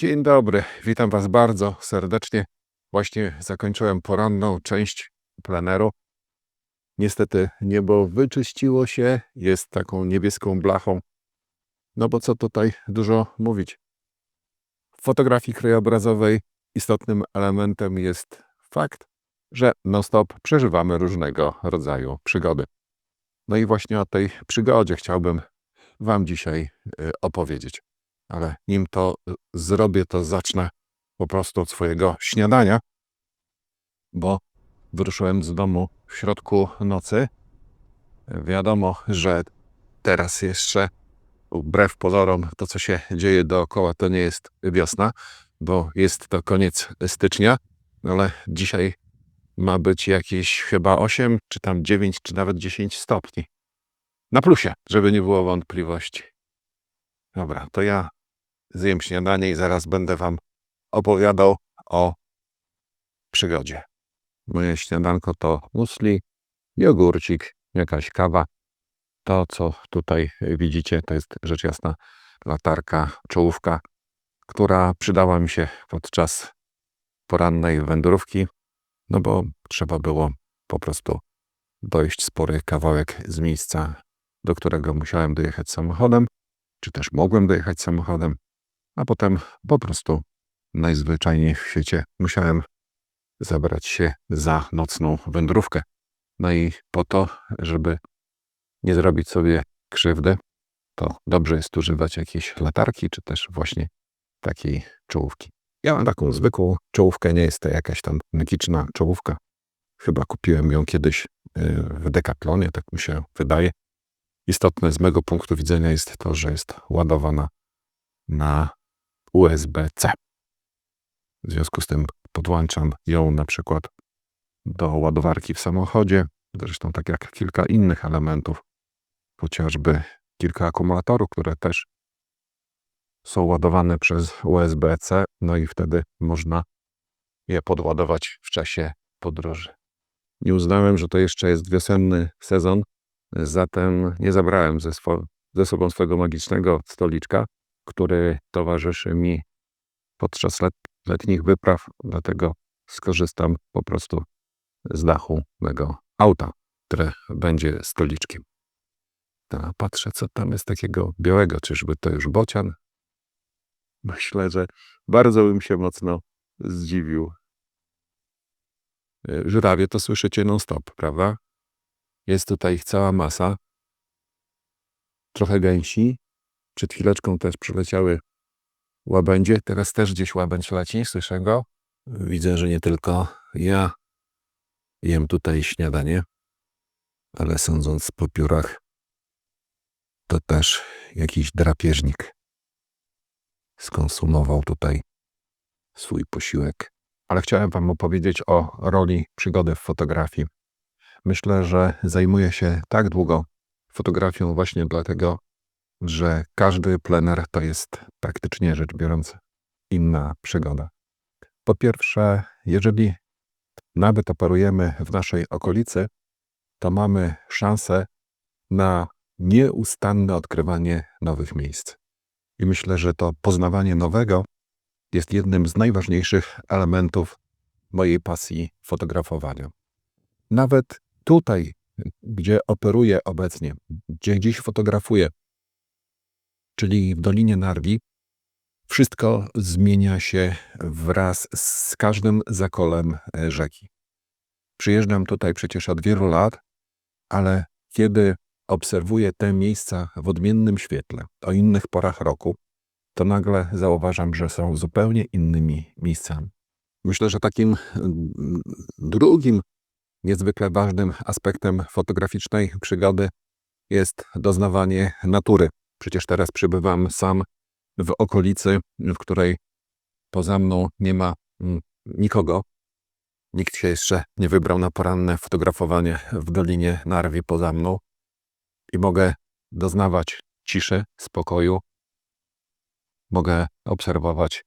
Dzień dobry, witam Was bardzo serdecznie. Właśnie zakończyłem poranną część pleneru. Niestety niebo wyczyściło się, jest taką niebieską blachą. No bo co tutaj dużo mówić. W fotografii krajobrazowej istotnym elementem jest fakt, że non-stop przeżywamy różnego rodzaju przygody. No i właśnie o tej przygodzie chciałbym Wam dzisiaj y, opowiedzieć. Ale nim to y, zrobię, to zacznę po prostu od swojego śniadania, bo wyruszyłem z domu w środku nocy. Wiadomo, że teraz jeszcze, wbrew pozorom, to co się dzieje dookoła, to nie jest wiosna, bo jest to koniec stycznia, ale dzisiaj ma być jakieś chyba 8, czy tam 9, czy nawet 10 stopni. Na plusie, żeby nie było wątpliwości. Dobra, to ja zjem śniadanie i zaraz będę wam opowiadał o przygodzie. Moje śniadanko to musli, jogurcik, jakaś kawa. To, co tutaj widzicie, to jest rzecz jasna latarka, czołówka, która przydała mi się podczas porannej wędrówki, no bo trzeba było po prostu dojść spory kawałek z miejsca, do którego musiałem dojechać samochodem, czy też mogłem dojechać samochodem, a potem po prostu najzwyczajniej w świecie musiałem zabrać się za nocną wędrówkę. No i po to, żeby nie zrobić sobie krzywdy, to dobrze jest używać jakiejś latarki, czy też właśnie takiej czołówki. Ja mam taką zwykłą czołówkę, nie jest to jakaś tam magiczna czołówka. Chyba kupiłem ją kiedyś y, w Decathlonie, tak mi się wydaje. Istotne z mego punktu widzenia jest to, że jest ładowana na USB-C. W związku z tym podłączam ją na przykład do ładowarki w samochodzie, zresztą tak jak kilka innych elementów, chociażby kilka akumulatorów, które też są ładowane przez USB-C, no i wtedy można je podładować w czasie podróży. Nie uznałem, że to jeszcze jest wiosenny sezon, zatem nie zabrałem ze, ze sobą swojego magicznego stoliczka, który towarzyszy mi podczas let, letnich wypraw, dlatego skorzystam po prostu z dachu mego auta, które będzie stoliczkiem. A patrzę, co tam jest takiego białego. Czyżby to już bocian? Myślę, że bardzo bym się mocno zdziwił. E, Żurawie to słyszycie non-stop, prawda? Jest tutaj ich cała masa. Trochę gęsi. Przed chwileczką też przyleciały łabędzie. Teraz też gdzieś łabędź leci, słyszę go. Widzę, że nie tylko ja jem tutaj śniadanie, ale sądząc po piórach, to też jakiś drapieżnik skonsumował tutaj swój posiłek. Ale chciałem Wam opowiedzieć o roli przygody w fotografii. Myślę, że zajmuję się tak długo fotografią właśnie dlatego, że każdy plener to jest praktycznie rzecz biorąc inna przygoda. Po pierwsze, jeżeli nawet operujemy w naszej okolicy, to mamy szansę na nieustanne odkrywanie nowych miejsc. I myślę, że to poznawanie nowego jest jednym z najważniejszych elementów mojej pasji fotografowania. Nawet tutaj, gdzie operuję obecnie, gdzie dziś fotografuję, czyli w Dolinie Narwi, wszystko zmienia się wraz z każdym zakolem e, rzeki. Przyjeżdżam tutaj przecież od wielu lat, ale kiedy obserwuję te miejsca w odmiennym świetle, o innych porach roku, to nagle zauważam, że są zupełnie innymi miejscami. Myślę, że takim mm, drugim niezwykle ważnym aspektem fotograficznej przygody jest doznawanie natury. Przecież teraz przybywam sam w okolicy, w której poza mną nie ma mm, nikogo. Nikt się jeszcze nie wybrał na poranne fotografowanie w Dolinie Narwi poza mną i mogę doznawać ciszy, spokoju. Mogę obserwować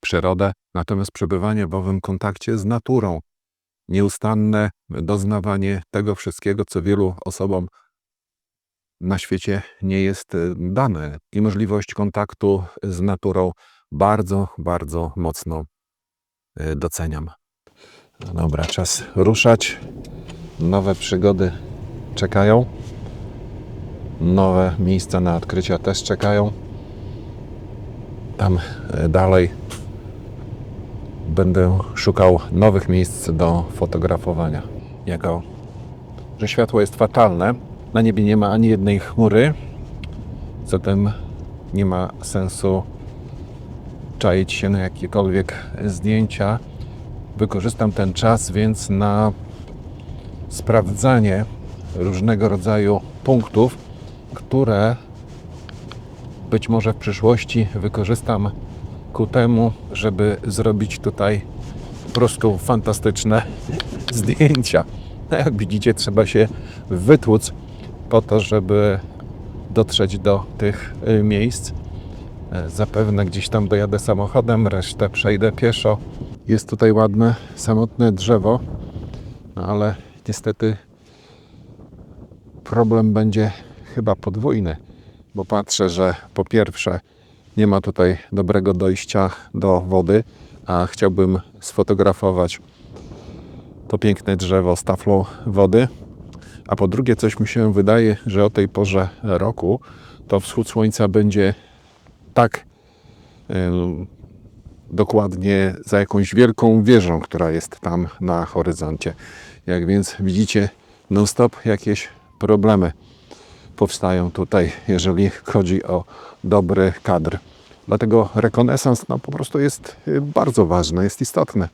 przyrodę, natomiast przebywanie w owym kontakcie z naturą, nieustanne doznawanie tego wszystkiego, co wielu osobom na świecie nie jest y, dane. I możliwość kontaktu z naturą bardzo, bardzo mocno y, doceniam. No Dobra, czas ruszać. Nowe przygody czekają. Nowe miejsca na odkrycia też czekają. Tam y, dalej będę szukał nowych miejsc do fotografowania. Jako, że światło jest fatalne, na niebie nie ma ani jednej chmury, zatem nie ma sensu czaić się na jakiekolwiek zdjęcia. Wykorzystam ten czas więc na sprawdzanie różnego rodzaju punktów, które być może w przyszłości wykorzystam ku temu, żeby zrobić tutaj po prostu fantastyczne zdjęcia. No jak widzicie, trzeba się wytłuc po to, żeby dotrzeć do tych y, miejsc. E, Zapewne gdzieś tam dojadę samochodem, resztę przejdę pieszo. Jest tutaj ładne, samotne drzewo, no ale niestety problem będzie chyba podwójny, bo patrzę, że po pierwsze nie ma tutaj dobrego dojścia do wody, a chciałbym sfotografować to piękne drzewo z taflą wody. A po drugie, coś mi się wydaje, że o tej porze roku to wschód słońca będzie tak em, dokładnie za jakąś wielką wieżą, która jest tam na horyzoncie. Jak więc widzicie, non-stop jakieś problemy powstają tutaj, jeżeli chodzi o dobry kadr. Dlatego rekonesans no, po prostu jest y, bardzo ważny, jest istotny,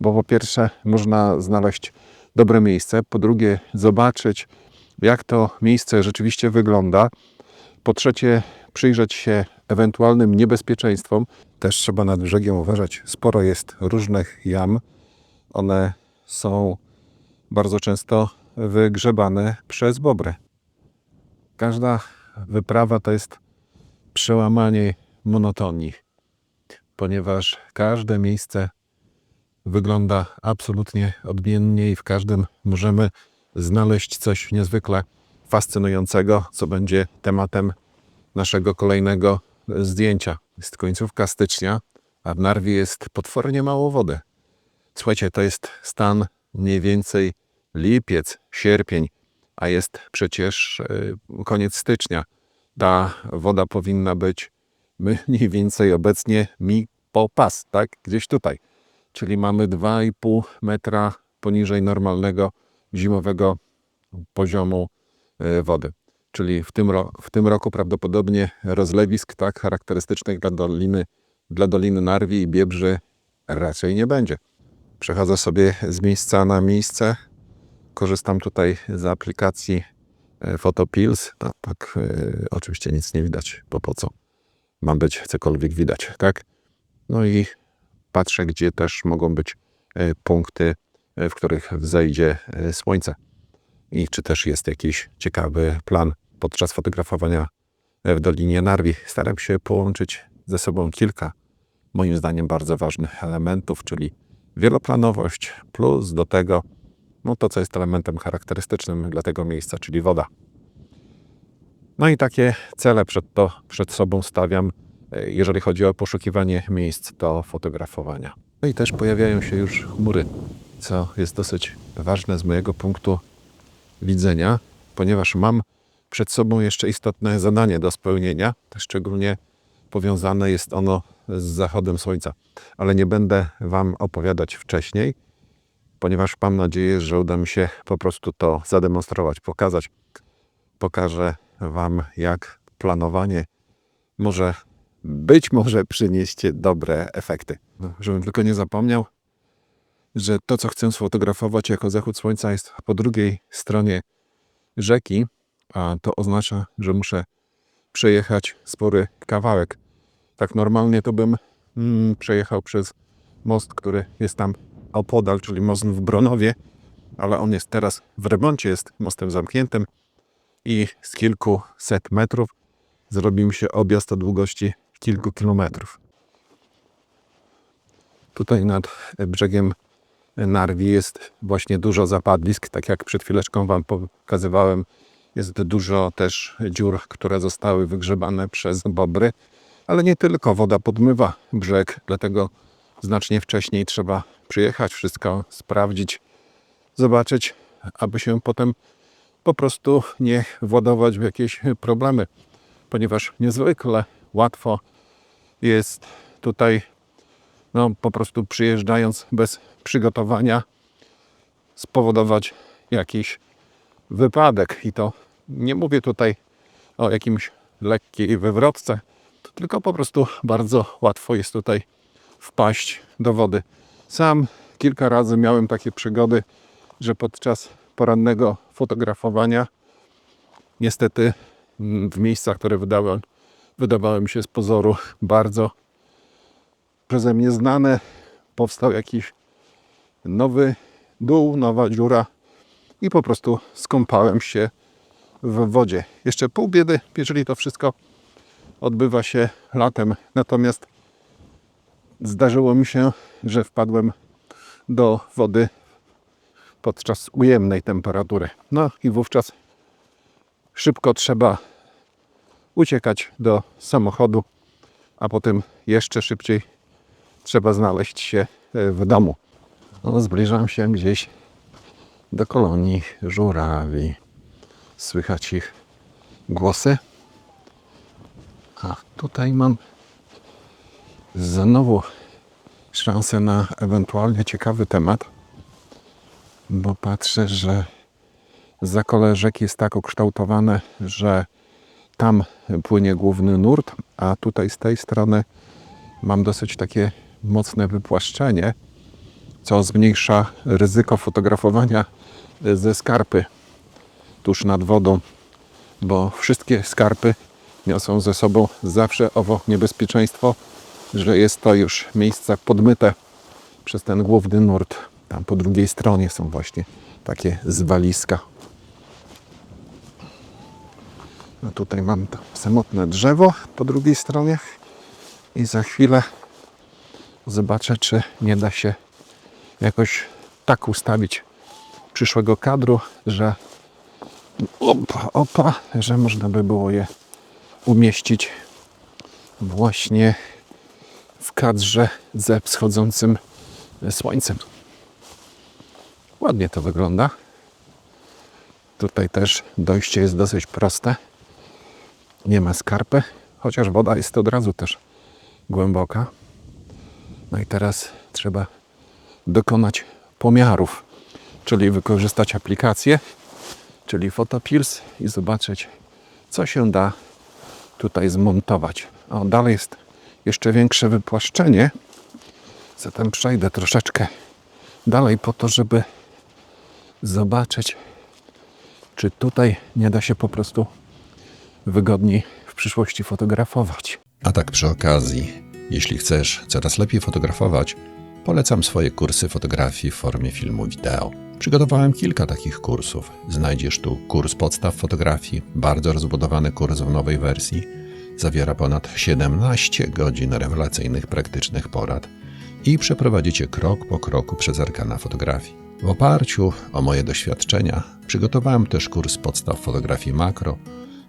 bo po pierwsze można znaleźć dobre miejsce, po drugie zobaczyć, jak to miejsce rzeczywiście wygląda, po trzecie przyjrzeć się ewentualnym niebezpieczeństwom. Też trzeba nad brzegiem uważać. Sporo jest różnych jam. One są bardzo często wygrzebane przez bobry. Każda wyprawa to jest przełamanie monotonii, ponieważ każde miejsce wygląda absolutnie odmiennie i w każdym możemy znaleźć coś niezwykle fascynującego, co będzie tematem naszego kolejnego zdjęcia. Jest końcówka stycznia, a w Narwie jest potwornie mało wody. Słuchajcie, to jest stan mniej więcej lipiec, sierpień, a jest przecież y, koniec stycznia. Ta woda powinna być mniej więcej obecnie mi po pas, tak? Gdzieś tutaj. Czyli mamy 2,5 metra poniżej normalnego zimowego poziomu y, wody. Czyli w tym, w tym roku prawdopodobnie rozlewisk tak charakterystycznych dla doliny, dla doliny Narwi i Biebrzy raczej nie będzie. Przechodzę sobie z miejsca na miejsce. Korzystam tutaj z aplikacji e, Photopills. No, tak, e, oczywiście nic nie widać, bo po co? Ma być cokolwiek widać, tak? No i patrzę, gdzie też mogą być e, punkty, e, w których wzejdzie e, słońce. I czy też jest jakiś ciekawy plan podczas fotografowania w Dolinie Narwi. Staram się połączyć ze sobą kilka, moim zdaniem, bardzo ważnych elementów, czyli wieloplanowość, plus do tego no to, co jest elementem charakterystycznym dla tego miejsca, czyli woda. No i takie cele przed, to, przed sobą stawiam, jeżeli chodzi o poszukiwanie miejsc do fotografowania. No i też pojawiają się już chmury, co jest dosyć ważne z mojego punktu widzenia, ponieważ mam przed sobą jeszcze istotne zadanie do spełnienia, szczególnie powiązane jest ono z zachodem słońca. Ale nie będę Wam opowiadać wcześniej, ponieważ mam nadzieję, że uda mi się po prostu to zademonstrować, pokazać. Pokażę Wam, jak planowanie może być może przynieść dobre efekty. No, żebym tylko nie zapomniał, że to, co chcę sfotografować jako zachód słońca, jest po drugiej stronie rzeki, a to oznacza, że muszę przejechać spory kawałek. Tak normalnie to bym mm, przejechał przez most, który jest tam opodal, czyli most w Bronowie, ale on jest teraz w remoncie, jest mostem zamkniętym i z kilkuset metrów zrobi mi się objazd o długości kilku kilometrów. Tutaj nad brzegiem Narwi jest właśnie dużo zapadlisk, tak jak przed chwileczką Wam pokazywałem. Jest dużo też dziur, które zostały wygrzebane przez bobry, Ale nie tylko woda podmywa brzeg, dlatego znacznie wcześniej trzeba przyjechać, wszystko sprawdzić, zobaczyć, aby się potem po prostu nie władować w jakieś problemy, ponieważ niezwykle łatwo jest tutaj, no po prostu przyjeżdżając bez przygotowania, spowodować jakiś wypadek. I to nie mówię tutaj o jakimś lekkiej wywrotce, tylko po prostu bardzo łatwo jest tutaj wpaść do wody. Sam kilka razy miałem takie przygody, że podczas porannego fotografowania niestety mm, w miejscach, które wydały, wydawały mi się z pozoru bardzo przeze mnie znane, powstał jakiś nowy dół, nowa dziura i po prostu skąpałem się w wodzie. Jeszcze pół biedy, jeżeli to wszystko odbywa się latem. Natomiast zdarzyło mi się, że wpadłem do wody podczas ujemnej temperatury. No i wówczas szybko trzeba uciekać do samochodu, a potem jeszcze szybciej trzeba znaleźć się e, w domu. No, zbliżam się gdzieś do kolonii żurawi. Słychać ich głosy. A tutaj mam znowu szansę na ewentualnie ciekawy temat, bo patrzę, że zakole rzeki jest tak ukształtowane, że tam płynie główny nurt, a tutaj z tej strony mam dosyć takie mocne wypłaszczenie, co zmniejsza ryzyko fotografowania ze skarpy tuż nad wodą, bo wszystkie skarpy niosą ze sobą zawsze owo niebezpieczeństwo, że jest to już miejsca podmyte przez ten główny nurt. Tam po drugiej stronie są właśnie takie zwaliska. No tutaj mam to samotne drzewo po drugiej stronie i za chwilę zobaczę, czy nie da się jakoś tak ustawić przyszłego kadru, że opa, opa, że można by było je umieścić właśnie w kadrze ze wschodzącym słońcem. Ładnie to wygląda. Tutaj też dojście jest dosyć proste. Nie ma skarpy, chociaż woda jest od razu też głęboka. No i teraz trzeba dokonać pomiarów, czyli wykorzystać aplikację, czyli Photopills i zobaczyć, co się da tutaj zmontować. O, dalej jest jeszcze większe wypłaszczenie, zatem przejdę troszeczkę dalej po to, żeby zobaczyć, czy tutaj nie da się po prostu wygodniej w przyszłości fotografować. A tak przy okazji, jeśli chcesz coraz lepiej fotografować, polecam swoje kursy fotografii w formie filmu wideo. Przygotowałem kilka takich kursów. Znajdziesz tu kurs podstaw fotografii, bardzo rozbudowany kurs w nowej wersji. Zawiera ponad 17 godzin rewelacyjnych praktycznych porad i przeprowadzicie krok po kroku przez arkana fotografii. W oparciu o moje doświadczenia przygotowałem też kurs podstaw fotografii makro,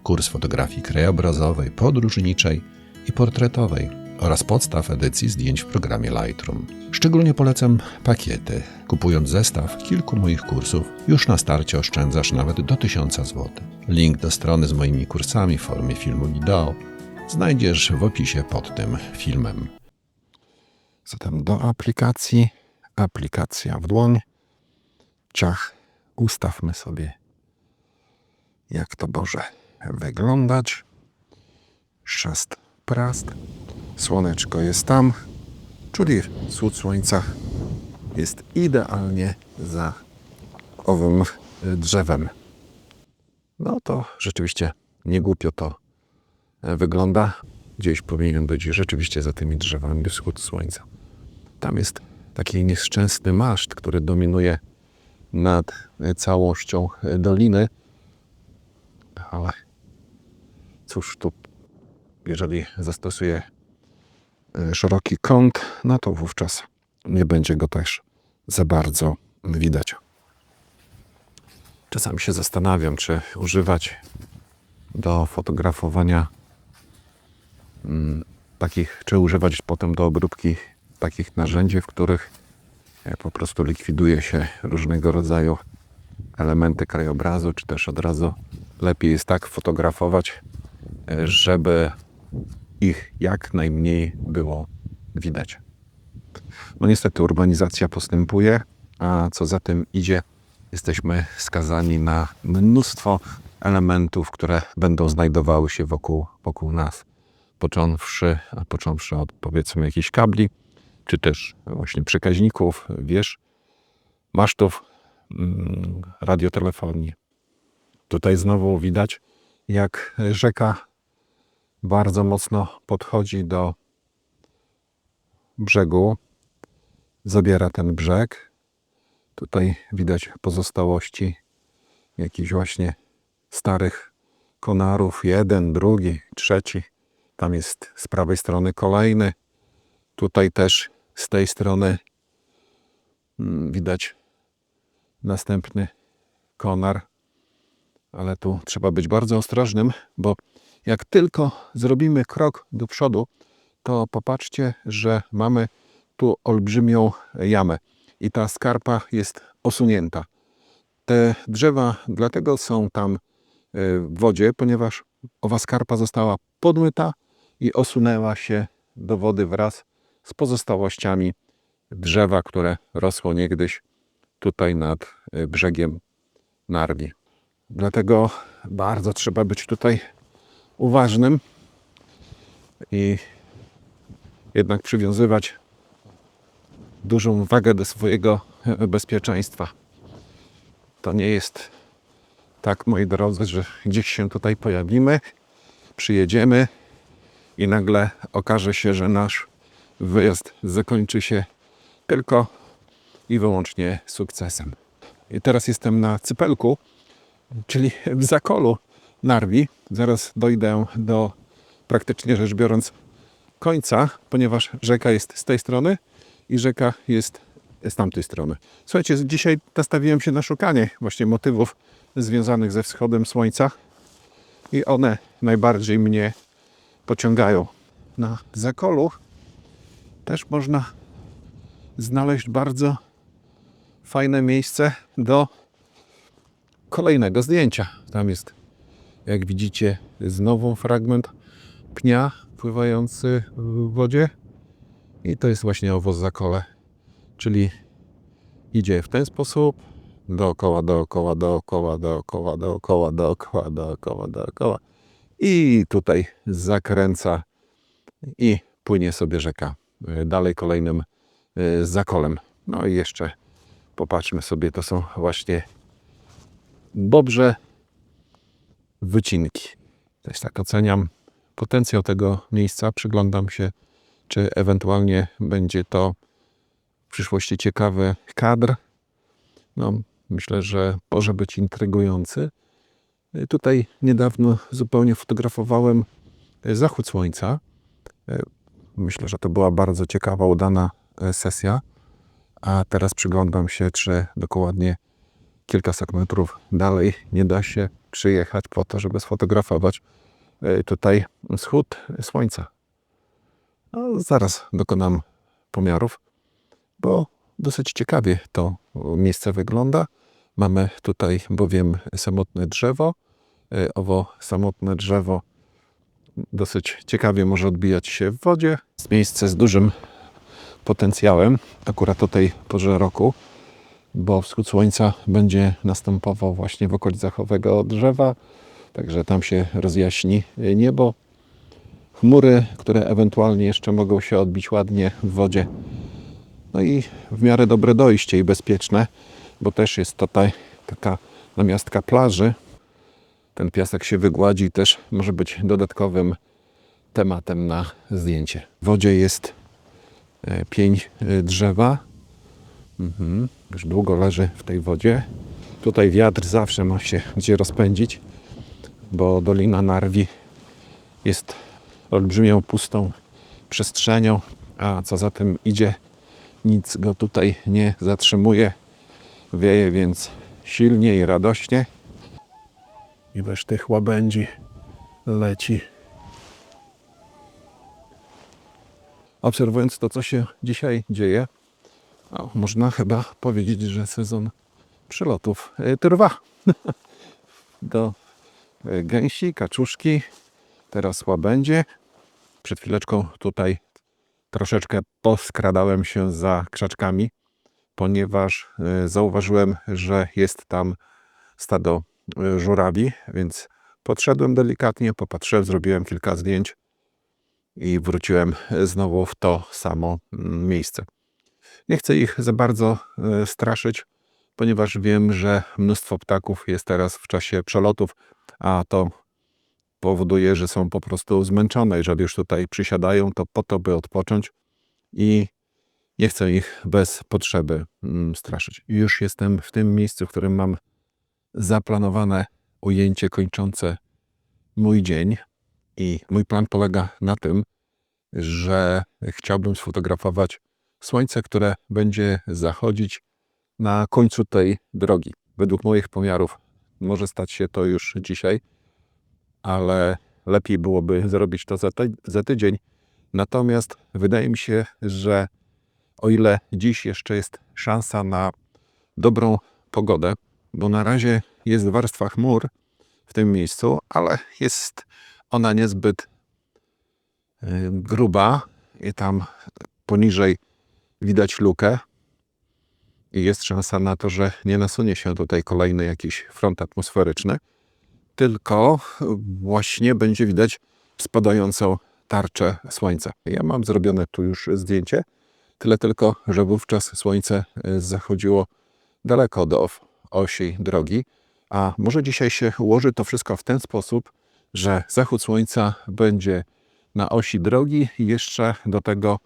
kurs fotografii krajobrazowej, podróżniczej i portretowej oraz podstaw edycji zdjęć w programie Lightroom. Szczególnie polecam pakiety. Kupując zestaw kilku moich kursów, już na starcie oszczędzasz nawet do 1000 zł. Link do strony z moimi kursami w formie filmu wideo znajdziesz w opisie pod tym filmem. Zatem do aplikacji, aplikacja w dłoń, ciach, ustawmy sobie, jak to może wyglądać. Szast prast, słoneczko jest tam, czyli wschód słońca jest idealnie za owym drzewem. No to rzeczywiście nie głupio to e, wygląda. Gdzieś powinien być rzeczywiście za tymi drzewami wschód słońca. Tam jest taki nieszczęsny maszt, który dominuje nad e, całością e, doliny. Ale cóż tu, jeżeli zastosuję e, szeroki kąt, no to wówczas nie będzie go też za bardzo widać. Czasami się zastanawiam, czy używać do fotografowania mm, takich, czy używać potem do obróbki takich narzędzi, w których e, po prostu likwiduje się różnego rodzaju elementy krajobrazu, czy też od razu lepiej jest tak fotografować, żeby ich jak najmniej było widać. No niestety urbanizacja postępuje, a co za tym idzie, jesteśmy skazani na mnóstwo elementów, które będą znajdowały się wokół, wokół nas. Począwszy, począwszy od powiedzmy jakichś kabli, czy też właśnie przekaźników, wież, masztów, mm, radiotelefonii. Tutaj znowu widać, jak rzeka bardzo mocno podchodzi do brzegu, zabiera ten brzeg. Tutaj widać pozostałości jakichś właśnie starych konarów. Jeden, drugi, trzeci. Tam jest z prawej strony kolejny. Tutaj też z tej strony mm, widać następny konar. Ale tu trzeba być bardzo ostrożnym, bo jak tylko zrobimy krok do przodu, to popatrzcie, że mamy tu olbrzymią jamę i ta skarpa jest osunięta. Te drzewa dlatego są tam y, w wodzie, ponieważ owa skarpa została podmyta i osunęła się do wody wraz z pozostałościami drzewa, które rosło niegdyś tutaj nad y, brzegiem Narwi. Dlatego bardzo trzeba być tutaj uważnym i jednak przywiązywać dużą wagę do swojego bezpieczeństwa. To nie jest tak, moi drodzy, że gdzieś się tutaj pojawimy, przyjedziemy i nagle okaże się, że nasz wyjazd zakończy się tylko i wyłącznie sukcesem. I teraz jestem na Cypelku, czyli w Zakolu Narwi. Zaraz dojdę do praktycznie rzecz biorąc końca, ponieważ rzeka jest z tej strony i rzeka jest z tamtej strony. Słuchajcie, dzisiaj nastawiłem się na szukanie właśnie motywów związanych ze wschodem słońca i one najbardziej mnie pociągają. Na Zakolu też można znaleźć bardzo fajne miejsce do kolejnego zdjęcia. Tam jest, jak widzicie, znowu fragment pnia pływający w wodzie. I to jest właśnie owoc zakole. Czyli idzie w ten sposób. Dookoła, dookoła, dookoła, dookoła, dookoła, dookoła, dookoła, dookoła. I tutaj zakręca i płynie sobie rzeka. Dalej kolejnym y, zakolem. No i jeszcze popatrzmy sobie, to są właśnie Bobrze wycinki. Też tak oceniam potencjał tego miejsca. Przyglądam się, czy ewentualnie będzie to w przyszłości ciekawy kadr. No, myślę, że może być intrygujący. Tutaj niedawno zupełnie fotografowałem zachód słońca. Myślę, że to była bardzo ciekawa, udana sesja. A teraz przyglądam się, czy dokładnie kilkaset metrów dalej nie da się przyjechać po to, żeby sfotografować e, tutaj wschód słońca. No, zaraz dokonam pomiarów, bo dosyć ciekawie to miejsce wygląda. Mamy tutaj bowiem samotne drzewo. E, Owo samotne drzewo dosyć ciekawie może odbijać się w wodzie. Jest miejsce z dużym potencjałem, akurat o tej porze roku bo wschód słońca będzie następował właśnie w okolicach owego drzewa, także tam się rozjaśni niebo. Chmury, które ewentualnie jeszcze mogą się odbić ładnie w wodzie. No i w miarę dobre dojście i bezpieczne, bo też jest tutaj taka namiastka plaży. Ten piasek się wygładzi też może być dodatkowym tematem na zdjęcie. W wodzie jest e, pień e, drzewa, Mhm. Już długo leży w tej wodzie. Tutaj wiatr zawsze ma się gdzie rozpędzić, bo Dolina Narwi jest olbrzymią, pustą przestrzenią, a co za tym idzie, nic go tutaj nie zatrzymuje. Wieje więc silnie i radośnie. Ileż tych łabędzi leci. obserwując to, co się dzisiaj dzieje, no, można chyba powiedzieć, że sezon przylotów y, trwa. Do y, gęsi, kaczuszki, teraz łabędzie. Przed chwileczką tutaj troszeczkę poskradałem się za krzaczkami, ponieważ y, zauważyłem, że jest tam stado żurawi, więc podszedłem delikatnie, popatrzyłem, zrobiłem kilka zdjęć i wróciłem znowu w to samo mm, miejsce. Nie chcę ich za bardzo y, straszyć, ponieważ wiem, że mnóstwo ptaków jest teraz w czasie przelotów, a to powoduje, że są po prostu zmęczone. Jeżeli już tutaj przysiadają, to po to, by odpocząć i nie chcę ich bez potrzeby mm, straszyć. Już jestem w tym miejscu, w którym mam zaplanowane ujęcie kończące mój dzień i mój plan polega na tym, że chciałbym sfotografować słońce, które będzie zachodzić na końcu tej drogi. Według moich pomiarów może stać się to już dzisiaj, ale lepiej byłoby zrobić to za, ty- za tydzień. Natomiast wydaje mi się, że o ile dziś jeszcze jest szansa na dobrą pogodę, bo na razie jest warstwa chmur w tym miejscu, ale jest ona niezbyt y, gruba i tam poniżej widać lukę i jest szansa na to, że nie nasunie się tutaj kolejny jakiś front atmosferyczny, tylko właśnie będzie widać spadającą tarczę słońca. Ja mam zrobione tu już zdjęcie, tyle tylko, że wówczas słońce y, zachodziło daleko do osi drogi, a może dzisiaj się ułoży to wszystko w ten sposób, że zachód słońca będzie na osi drogi i jeszcze do tego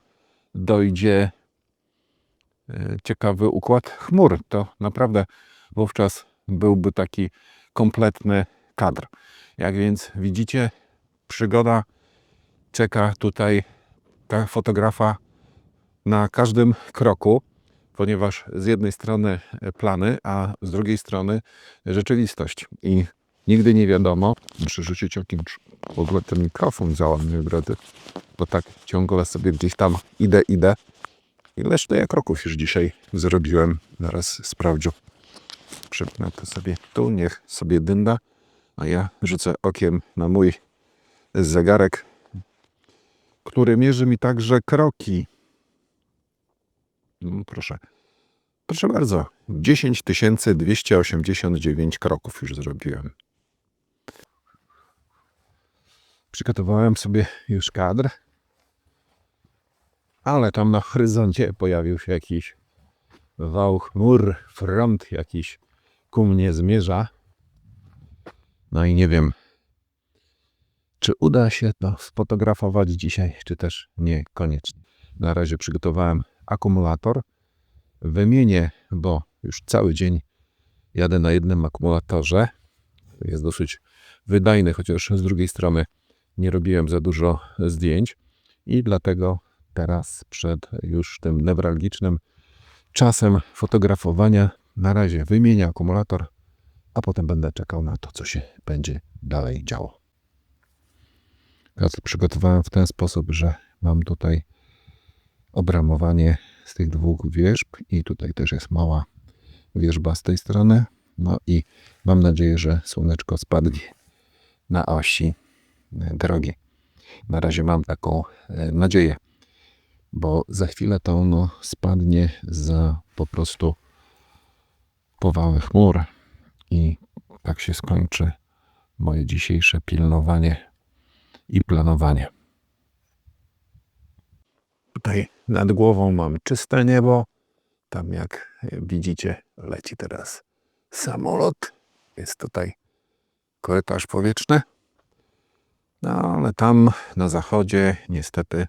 dojdzie ciekawy układ chmur. To naprawdę wówczas byłby taki kompletny kadr. Jak więc widzicie, przygoda czeka tutaj ta fotografa na każdym kroku, ponieważ z jednej strony plany, a z drugiej strony rzeczywistość. I nigdy nie wiadomo, muszę rzucić okiem, czy w ogóle ten mikrofon działa, bo tak ciągle sobie gdzieś tam idę, idę. Ileż to ja kroków już dzisiaj zrobiłem, zaraz sprawdził. Przypnę to sobie tu, niech sobie dynda, a ja rzucę okiem na mój zegarek, który mierzy mi także kroki. No, proszę. Proszę bardzo, 10 289 kroków już zrobiłem. Przygotowałem sobie już kadr, ale tam na horyzoncie pojawił się jakiś wał chmur, front jakiś ku mnie zmierza. No i nie wiem, czy uda się to sfotografować dzisiaj, czy też niekoniecznie. Na razie przygotowałem akumulator. Wymienię, bo już cały dzień jadę na jednym akumulatorze. Jest dosyć wydajny, chociaż z drugiej strony nie robiłem za dużo zdjęć i dlatego teraz przed już tym newralgicznym czasem fotografowania na razie wymienię akumulator, a potem będę czekał na to, co się będzie dalej działo. Kadr przygotowałem w ten sposób, że mam tutaj obramowanie z tych dwóch wierzb i tutaj też jest mała wierzba z tej strony. No i mam nadzieję, że słoneczko spadnie na osi e, drogi. Na razie mam taką e, nadzieję, bo za chwilę to ono spadnie za po prostu powały chmur i tak się skończy moje dzisiejsze pilnowanie i planowanie. Tutaj nad głową mam czyste niebo. Tam jak widzicie leci teraz samolot. Jest tutaj korytarz powietrzny. No ale tam na zachodzie niestety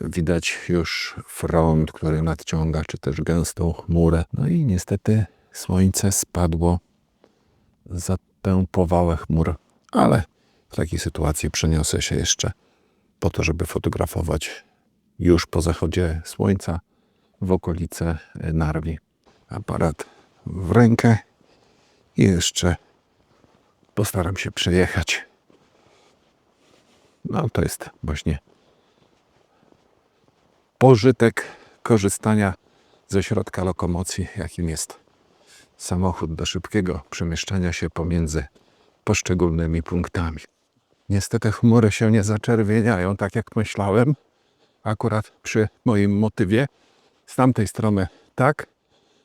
widać już front, który nadciąga, czy też gęstą chmurę. No i niestety słońce spadło za tę powałę chmur. Ale w takiej sytuacji przeniosę się jeszcze po to, żeby fotografować już po zachodzie słońca w okolice Narwi. Aparat w rękę i jeszcze postaram się przejechać. No to jest właśnie pożytek korzystania ze środka lokomocji, jakim jest samochód do szybkiego przemieszczania się pomiędzy poszczególnymi punktami. Niestety chmury się nie zaczerwieniają, tak jak myślałem. Akurat przy moim motywie z tamtej strony tak,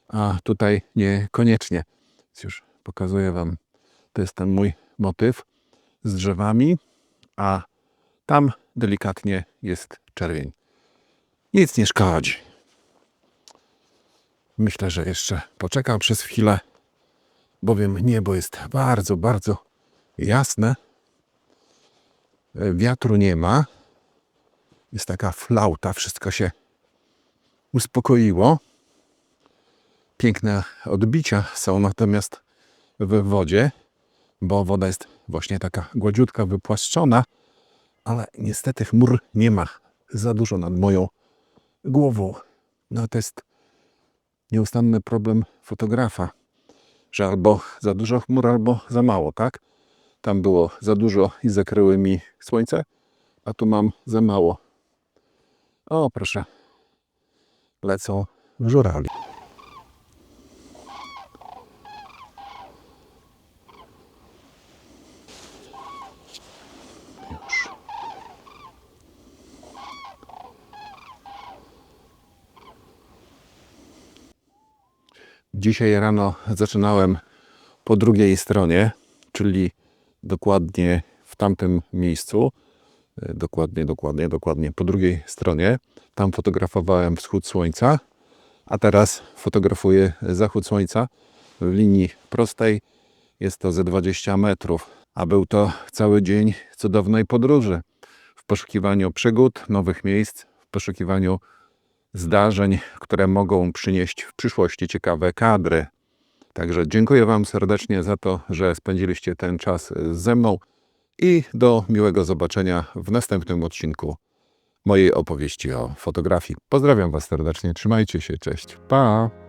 a tutaj niekoniecznie. Więc już pokazuję Wam, to jest ten mój motyw z drzewami, a tam delikatnie jest czerwień. Nic nie szkodzi. Myślę, że jeszcze poczekam przez chwilę, bowiem niebo jest bardzo, bardzo jasne. Wiatru nie ma. Jest taka flauta, wszystko się uspokoiło. Piękne odbicia są natomiast w wodzie, bo woda jest właśnie taka gładziutka, wypłaszczona, ale niestety chmur nie ma za dużo nad moją głową. No to jest nieustanny problem fotografa, że albo za dużo chmur, albo za mało, tak? Tam było za dużo i zakryły mi słońce, a tu mam za mało. O, proszę. Lecą żurali. Dzisiaj rano zaczynałem po drugiej stronie, czyli dokładnie w tamtym miejscu. E, Dokładnie, dokładnie, dokładnie po drugiej stronie. Tam fotografowałem wschód słońca, a teraz fotografuję zachód słońca w linii prostej. Jest to ze 20 metrów, a był to cały dzień cudownej podróży w poszukiwaniu przygód, nowych miejsc, w poszukiwaniu zdarzeń, które mogą przynieść w przyszłości ciekawe kadry. Także dziękuję Wam serdecznie za to, że spędziliście ten czas ze mną i do miłego zobaczenia w następnym odcinku mojej opowieści o fotografii. Pozdrawiam Was serdecznie, trzymajcie się, cześć, pa!